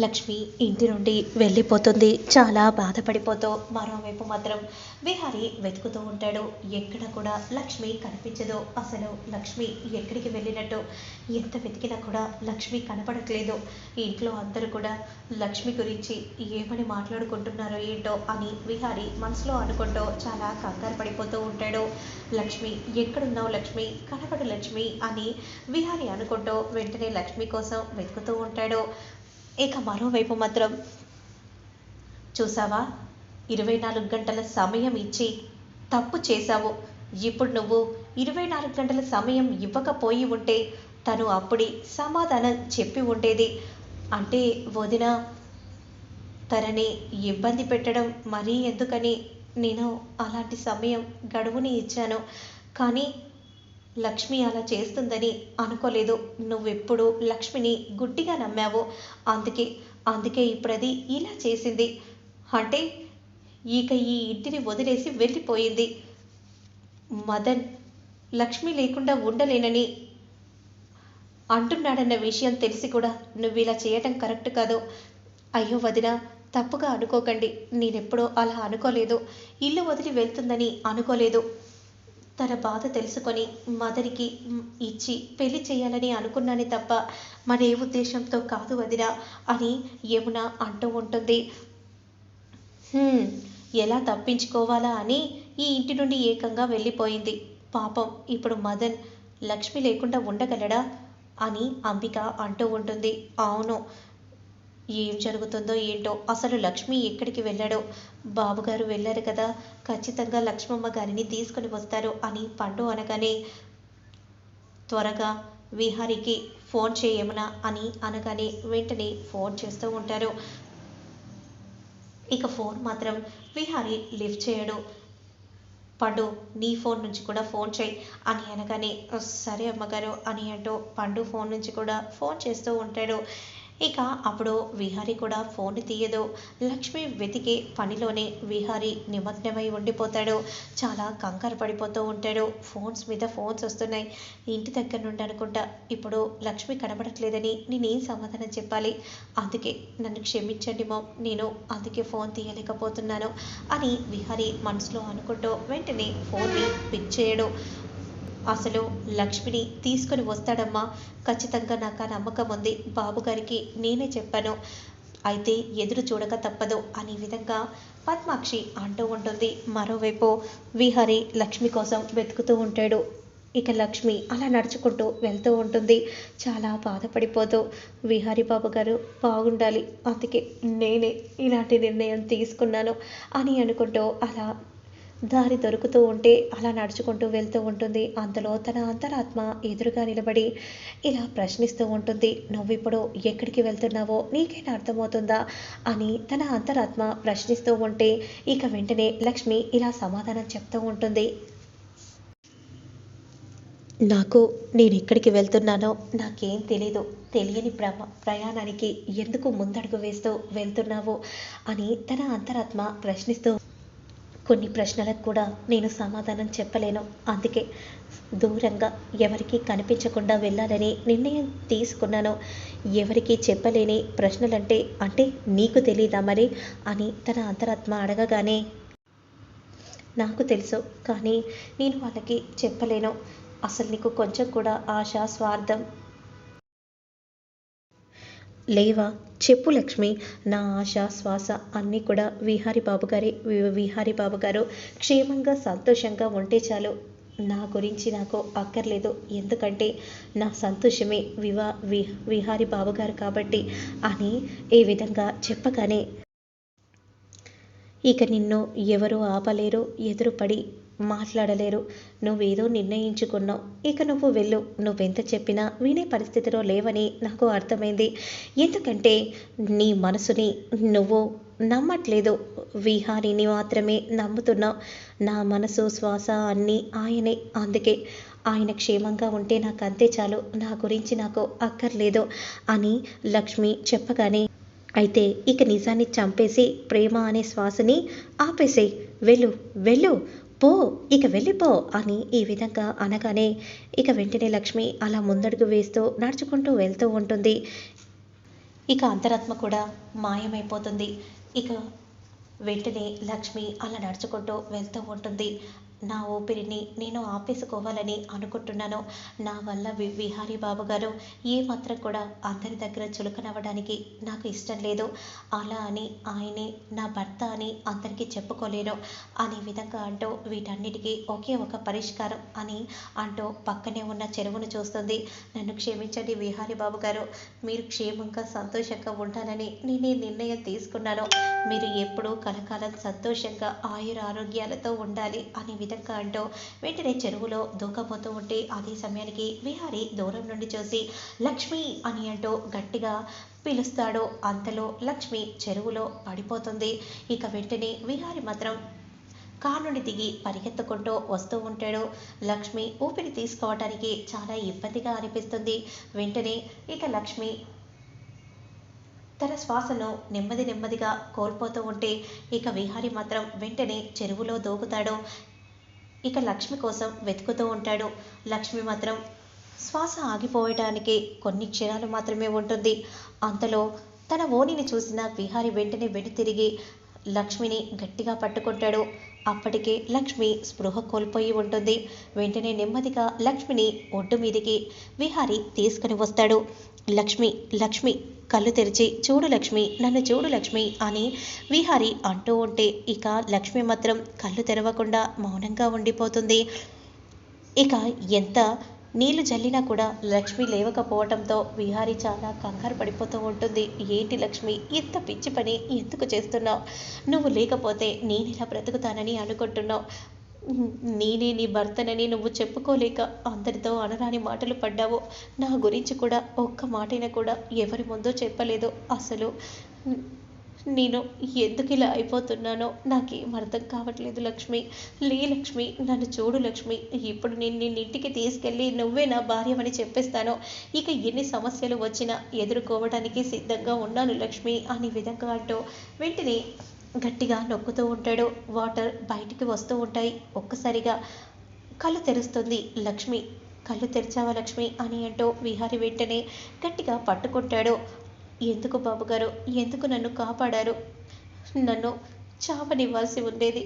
లక్ష్మి ఇంటి నుండి వెళ్ళిపోతుంది. చాలా బాధపడిపోతూ మరోవైపు మాత్రం విహారి వెతుకుతూ ఉంటాడు. ఎక్కడ కూడా లక్ష్మి కనిపించదు. అసలు లక్ష్మి ఎక్కడికి వెళ్ళినట్టు? ఎంత వెతికినా కూడా లక్ష్మి కనపడట్లేదు. ఇంట్లో అందరూ కూడా లక్ష్మి గురించి ఏమని మాట్లాడుకుంటున్నారో ఏంటో అని విహారి మనసులో అనుకుంటూ చాలా కంగారు పడిపోతూ ఉంటాడు. లక్ష్మి ఎక్కడున్నావు లక్ష్మి? కనపడు లక్ష్మి అని విహారి అనుకుంటూ వెంటనే లక్ష్మి కోసం వెతుకుతూ ఉంటాడు. ఇక మరోవైపు మాత్రం చూసావా? ఇరవై నాలుగు గంటల సమయం ఇచ్చి తప్పు చేశావు. ఇప్పుడు నువ్వు ఇరవై నాలుగు గంటల సమయం ఇవ్వకపోయి ఉంటే తను అప్పుడే సమాధానం చెప్పి ఉండేది. అంటే వదిన తనని ఇబ్బంది పెట్టడం మరీ ఎందుకని నేను అలాంటి సమయం గడువుని ఇచ్చాను. కానీ లక్ష్మి అలా చేస్తుందని అనుకోలేదు. నువ్వెప్పుడు లక్ష్మిని గుడ్డిగా నమ్మావు? అందుకే అందుకే ఇప్పుడు అది ఇలా చేసింది. అంటే ఇక ఈ ఇంటిని వదిలేసి వెళ్ళిపోయింది. మదన్ లక్ష్మి లేకుండా ఉండలేనని అంటున్నాడన్న విషయం తెలిసి కూడా నువ్వు ఇలా చేయటం కరెక్ట్ కాదు. అయ్యో వదిన తప్పుగా అనుకోకండి. నేనెప్పుడో అలా అనుకోలేదు. ఇల్లు వదిలి వెళ్తుందని అనుకోలేదు. తన బాధ తెలుసుకొని మదరికి ఇచ్చి పెళ్ళి చేయాలని అనుకున్నానే తప్ప మన ఏ ఉద్దేశంతో కాదు వదిరా అని యమున అంటూ ఉంటుంది. "హ్మ్, ఎలా తప్పించుకోవాలా? అని ఈ ఇంటి నుండి ఏకంగా వెళ్ళిపోయింది. పాపం ఇప్పుడు మదన్ లక్ష్మి లేకుండా ఉండగలడా? అని అంబిక అంటూ ఉంటుంది. అవును ఏం జరుగుతుందో ఏంటో అసలు లక్ష్మి ఎక్కడికి వెళ్ళాడో? బాబుగారు వెళ్ళారు కదా ఖచ్చితంగా లక్ష్మమ్మ గారిని తీసుకొని వస్తారు అని పండు అనగానే త్వరగా విహారికి ఫోన్ చేయమనా అని అనగానే వెంటనే ఫోన్ చేస్తూ ఉంటారు. ఇక ఫోన్ మాత్రం విహారి లిఫ్ట్ చేయడు. పండు నీ ఫోన్ నుంచి కూడా ఫోన్ చేయి అని అనగానే సరే అమ్మగారు అని అంటూ పండు ఫోన్ నుంచి కూడా ఫోన్ చేస్తూ ఉంటాడు. ఇక అప్పుడు విహారి కూడా ఫోన్ తీయదు. లక్ష్మి వెతికే పనిలోనే విహారి నిమగ్నమై ఉండిపోతాడు. చాలా కంగారు పడిపోతూ ఉంటాడు. ఫోన్స్ మీద ఫోన్స్ వస్తున్నాయి. ఇంటి దగ్గర నుండి అనుకుంటా ఇప్పుడు లక్ష్మి కనబడట్లేదని నేనేం సమాధానం చెప్పాలి? అందుకే నన్ను క్షమించండి మామ్ నేను అందుకే ఫోన్ తీయలేకపోతున్నాను అని విహారి మనసులో అనుకుంటూ వెంటనే ఫోన్ని పిక్ చేయడు. అసలు లక్ష్మిని తీసుకొని వస్తాడమ్మా. ఖచ్చితంగా నాకు ఆ నమ్మకం ఉంది. బాబుగారికి నేనే చెప్పాను. అయితే ఎదురు చూడక తప్పదు అనే విధంగా పద్మాక్షి అంటూ ఉంటుంది. మరోవైపు విహారి లక్ష్మి కోసం వెతుకుతూ ఉంటాడు. ఇక లక్ష్మి అలా నడుచుకుంటూ వెళ్తూ ఉంటుంది. చాలా బాధపడిపోతూ విహారీ బాబు గారు బాగుండాలి. అందుకే నేనే ఇలాంటి నిర్ణయం తీసుకున్నాను అని అనుకుంటూ అలా దారి దొరుకుతూ ఉంటే అలా నడుచుకుంటూ వెళ్తూ ఉంటుంది. అంతలో తన అంతరాత్మ ఎదురుగా నిలబడి ఇలా ప్రశ్నిస్తూ ఉంటుంది. నువ్విప్పుడు ఎక్కడికి వెళ్తున్నావో నీకైనా అర్థమవుతుందా? అని తన అంతరాత్మ ప్రశ్నిస్తూ ఉంటే ఇక వెంటనే లక్ష్మి ఇలా సమాధానం చెప్తూ ఉంటుంది. నాకు నేను ఎక్కడికి వెళ్తున్నానో నాకేం తెలీదు. తెలియని ప్ర ప్రయాణానికి ఎందుకు ముందడుగు వేస్తూ వెళ్తున్నావో? అని తన అంతరాత్మ ప్రశ్నిస్తూ కొన్ని ప్రశ్నలకు కూడా నేను సమాధానం చెప్పలేను. అందుకే దూరంగా ఎవరికీ కనిపించకుండా వెళ్ళాలని నిర్ణయం తీసుకున్నాను. ఎవరికీ చెప్పలేని ప్రశ్నలంటే అంటే నీకు తెలీదా మరి? అని తన అంతరాత్మ అడగగానే నాకు తెలుసు కానీ నేను వాళ్ళకి చెప్పలేను. అసలు నీకు కొంచెం కూడా ఆశ స్వార్థం లేవా? చెప్పు లక్ష్మి. నా ఆశ శ్వాస అన్నీ కూడా విహారి బాబు గారి వి- విహారి బాబు గారు క్షేమంగా సంతోషంగా ఉంటే చాలు. నా గురించి నాకు అక్కర్లేదు. ఎందుకంటే నా సంతోషమే వివా వి విహారి బాబు గారు కాబట్టి అని ఈ విధంగా చెప్పగానే ఇక నిన్ను ఎవరు ఆపలేరు. ఎదురుపడి మాట్లాడలేరు. నువ్వేదో నిర్ణయించుకున్నావు. ఇక నువ్వు వెళ్ళు. నువ్వెంత చెప్పినా వినే పరిస్థితిలో లేవని నాకు అర్థమైంది. ఎందుకంటే నీ మనసుని నువ్వు నమ్మట్లేదు. విహారిని మాత్రమే నమ్ముతున్నావు. నా మనసు శ్వాస అన్నీ ఆయనే. అందుకే ఆయన క్షేమంగా ఉంటే నాకు అంతే చాలు. నా గురించి నాకు అక్కర్లేదు అని లక్ష్మి చెప్పగానే అయితే ఇక నిజాన్ని చంపేసి ప్రేమ అనే శ్వాసని ఆపేసే వెళ్ళు వెళ్ళు. పో ఇక వెళ్ళిపో అని ఈ విధంగా అనగానే ఇక వెంటనే లక్ష్మి అలా ముందడుగు వేస్తూ నడుచుకుంటూ వెళ్తూ ఉంటుంది. ఇక అంతరాత్మ కూడా మాయమైపోతుంది. ఇక వెంటనే లక్ష్మి అలా నడుచుకుంటూ వెళ్తూ ఉంటుంది. నా ఊపిరిని నేను ఆపేసుకోవాలని అనుకుంటున్నాను. నా వల్ల వి విహారీ బాబు గారు ఏమాత్రం కూడా అందరి దగ్గర చులకనవ్వడానికి నాకు ఇష్టం లేదు. అలా అని ఆయనే నా భర్త అని అందరికీ చెప్పుకోలేను. అనే విధంగా అంటూ వీటన్నిటికీ ఒకే ఒక పరిష్కారం అని అంటూ పక్కనే ఉన్న చెరువును చూస్తుంది. నన్ను క్షమించండి విహారీ బాబు గారు. మీరు క్షేమంగా సంతోషంగా ఉండాలని నేను ఈ నిర్ణయం తీసుకున్నాను. మీరు ఎప్పుడూ కలకాలం సంతోషంగా ఆయుర ఆరోగ్యాలతో ఉండాలి అనే విధంగా అంటూ వెంటనే చెరువులో దూకపోతూ ఉంటే అదే సమయానికి విహారి దూరం నుండి చూసి లక్ష్మి అని అంటూ గట్టిగా పిలుస్తాడు. అంతలో లక్ష్మి చెరువులో పడిపోతుంది. ఇక వెంటనే విహారి మాత్రం కారు దిగి పరిగెత్తుకుంటూ వస్తూ ఉంటాడు. లక్ష్మి ఊపిరి తీసుకోవటానికి చాలా ఇబ్బందిగా అనిపిస్తుంది. వెంటనే ఇక లక్ష్మి తన శ్వాసను నెమ్మది నెమ్మదిగా కోల్పోతూ ఉంటే ఇక విహారి మాత్రం వెంటనే చెరువులో దూకుతాడు. ఇక లక్ష్మి కోసం వెతుకుతూ ఉంటాడు. లక్ష్మి మాత్రం శ్వాస ఆగిపోవటానికి కొన్ని క్షణాలు మాత్రమే ఉంటుంది. అంతలో తన ఓనిని చూసిన విహారి వెంటనే వెడి తిరిగి లక్ష్మిని గట్టిగా పట్టుకుంటాడు. అప్పటికే లక్ష్మి స్పృహ కోల్పోయి ఉంటుంది. వెంటనే నెమ్మదిగా లక్ష్మిని ఒడ్డు మీదికి విహారి తీసుకుని వస్తాడు. లక్ష్మి లక్ష్మి కళ్ళు తెరిచి చూడు లక్ష్మి నన్ను చూడు లక్ష్మి అని విహారి అంటూ ఉంటే ఇక లక్ష్మి మాత్రం కళ్ళు తెరవకుండా మౌనంగా ఉండిపోతుంది. ఇక ఎంత నీళ్ళు జల్లినా కూడా లక్ష్మి లేవకపోవడంతో విహారి చాలా కంగారు పడిపోతూ ఉంటుంది. ఏంటి లక్ష్మి ఇంత పిచ్చి పని ఎందుకు చేస్తున్నావు? నువ్వు లేకపోతే నేను ఇలా బ్రతుకుతానని అనుకుంటున్నావు? నేనే నీ భర్తనని నువ్వు చెప్పుకోలేక అందరితో అనరాని మాటలు పడ్డావు. నా గురించి కూడా ఒక్క మాటైనా కూడా ఎవరి ముందో చెప్పలేదు. అసలు నేను ఎందుకు ఇలా అయిపోతున్నానో నాకేం అర్థం కావట్లేదు లక్ష్మి. లే లక్ష్మి నన్ను చూడు లక్ష్మి. ఇప్పుడు నేను నిన్న ఇంటికి తీసుకెళ్ళి నువ్వే నా భార్యమని చెప్పేస్తాను. ఇక ఎన్ని సమస్యలు వచ్చినా ఎదుర్కోవడానికి సిద్ధంగా ఉన్నాను లక్ష్మి అనే విధంగా అంటూ వెంటనే గట్టిగా నొక్కుతూ ఉంటాడు. వాటర్ బయటికి వస్తూ ఉంటాయి. ఒక్కసారిగా కళ్ళు తెరుస్తుంది. లక్ష్మి కళ్ళు తెరిచావా లక్ష్మి? అని అంటూ విహారి వెంటనే గట్టిగా పట్టుకుంటాడు. ఎందుకు బాబుగారు? ఎందుకు నన్ను కాపాడారు? నన్ను చావనివ్వాల్సి ఉండేది.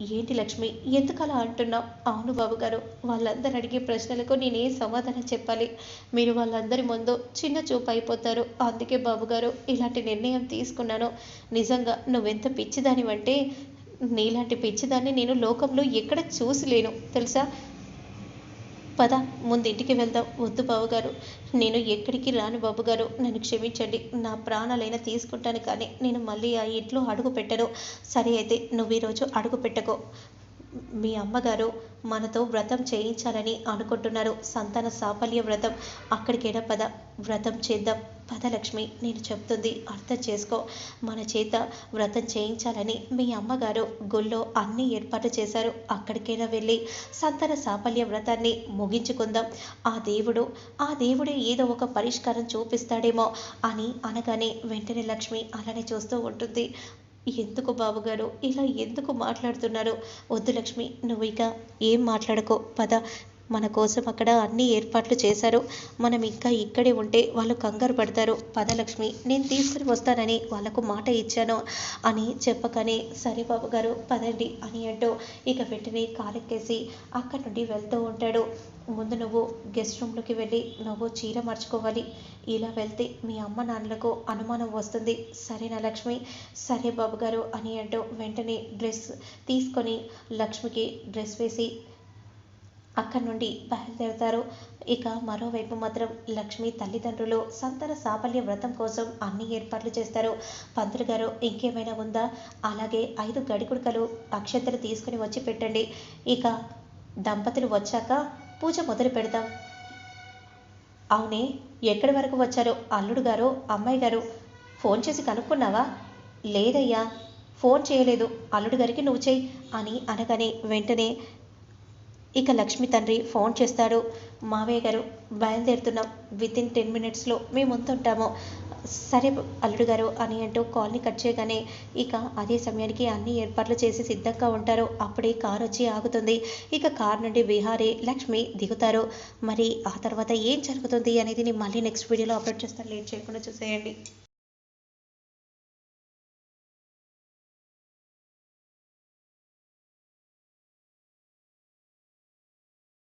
ఏంటి లక్ష్మి ఎందుకు అలా అంటున్నావు? అవును బాబుగారు వాళ్ళందరూ అడిగే ప్రశ్నలకు నేనేం సమాధానం చెప్పాలి. మీరు వాళ్ళందరి ముందు చిన్న చూపు అయిపోతారు. అందుకే బాబుగారు ఇలాంటి నిర్ణయం తీసుకున్నాను. నిజంగా నువ్వెంత పిచ్చిదానివంటే నీలాంటి పిచ్చిదాన్ని నేను లోకంలో ఎక్కడ చూసిలేను. తెలుసా? పద ముందు ఇంటికి వెళ్దాం. వద్దు బాబుగారు నేను ఎక్కడికి రాను బాబుగారు. నన్ను క్షమించండి. నా ప్రాణాలైనా తీసుకుంటాను కానీ నేను మళ్ళీ ఆ ఇంట్లో అడుగు పెట్టను. సరే అయితే నువ్వు ఈరోజు అడుగు పెట్టకో. మీ అమ్మగారు మనతో వ్రతం చేయించాలని అనుకుంటున్నారు. సంతాన సాఫల్య వ్రతం. అక్కడికైనా పద. వ్రతం చేద్దాం. పద లక్ష్మి నేను చెప్తుంది. అర్థం చేసుకో. మన చేత వ్రతం చేయించాలని మీ అమ్మగారు గుళ్ళో అన్ని ఏర్పాటు చేశారు. అక్కడికైనా వెళ్ళి సంతాన సాఫల్య వ్రతాన్ని ముగించుకుందాం. ఆ దేవుడు ఆ దేవుడే ఏదో ఒక పరిష్కారం చూపిస్తాడేమో అని అనగానే వెంటనే లక్ష్మి అలానే చూస్తూ ఉంటుంది. ఎందుకు బాబుగారు ఇలా ఎందుకు మాట్లాడుతున్నారు? వద్దు లక్ష్మి నువ్వు ఇక ఏం మాట్లాడుకో. పద మన కోసం అక్కడ అన్ని ఏర్పాట్లు చేశారు. మనం ఇంకా ఇక్కడే ఉంటే వాళ్ళు కంగారు పడతారు. పదలక్ష్మి నేను తీసుకుని వస్తానని వాళ్ళకు మాట ఇచ్చాను అని చెప్పగానే సరే బాబు గారు పదండి అని అంటూ ఇక వెంటనే కారెక్కేసి అక్కడి నుండి వెళ్తూ ఉంటాడు. ముందు నువ్వు గెస్ట్ రూమ్లోకి వెళ్ళి నువ్వు చీర మార్చుకోవాలి. ఇలా వెళ్తే మీ అమ్మ నాన్నలకు అనుమానం వస్తుంది. సరేనా లక్ష్మి? సరే బాబు గారు అని అంటూ వెంటనే డ్రెస్ తీసుకొని లక్ష్మికి డ్రెస్ వేసి అక్కడి నుండి బయలుదేరతారు. ఇక మరోవైపు మాత్రం లక్ష్మి తల్లిదండ్రులు సంతాన సాఫల్య వ్రతం కోసం అన్ని ఏర్పాట్లు చేస్తారు. పంతులు గారు ఇంకేమైనా ఉందా? అలాగే ఐదు గడికుడుకలు అక్షతలు తీసుకుని వచ్చి పెట్టండి. ఇక దంపతులు వచ్చాక పూజ మొదలు పెడతాం. అవునే ఎక్కడి వరకు వచ్చారో? అల్లుడు గారు అమ్మాయి గారు ఫోన్ చేసి కనుక్కున్నావా? లేదయ్యా ఫోన్ చేయలేదు. అల్లుడు గారికి నువ్వు చెయ్యి అని అనగానే వెంటనే ఇక లక్ష్మి తండ్రి ఫోన్ చేస్తాడు. మావయ్య గారు బయలుదేరుతున్నాం. విత్ ఇన్ టెన్ మినిట్స్లో మేము ఉంటాము సరే అల్లుడు గారు అని అంటూ కాల్ని కట్ చేయగానే ఇక అదే సమయానికి అన్ని ఏర్పాట్లు చేసి సిద్ధంగా ఉంటారు. అప్పుడే కార్ వచ్చి ఆగుతుంది. ఇక కార్ నుండి విహారీ లక్ష్మి దిగుతారు. మరి ఆ తర్వాత ఏం జరుగుతుంది? అనేది నేను మళ్ళీ నెక్స్ట్ వీడియోలో అప్లోడ్ చేస్తాను. లేట్ చేయకుండా చూసేయండి.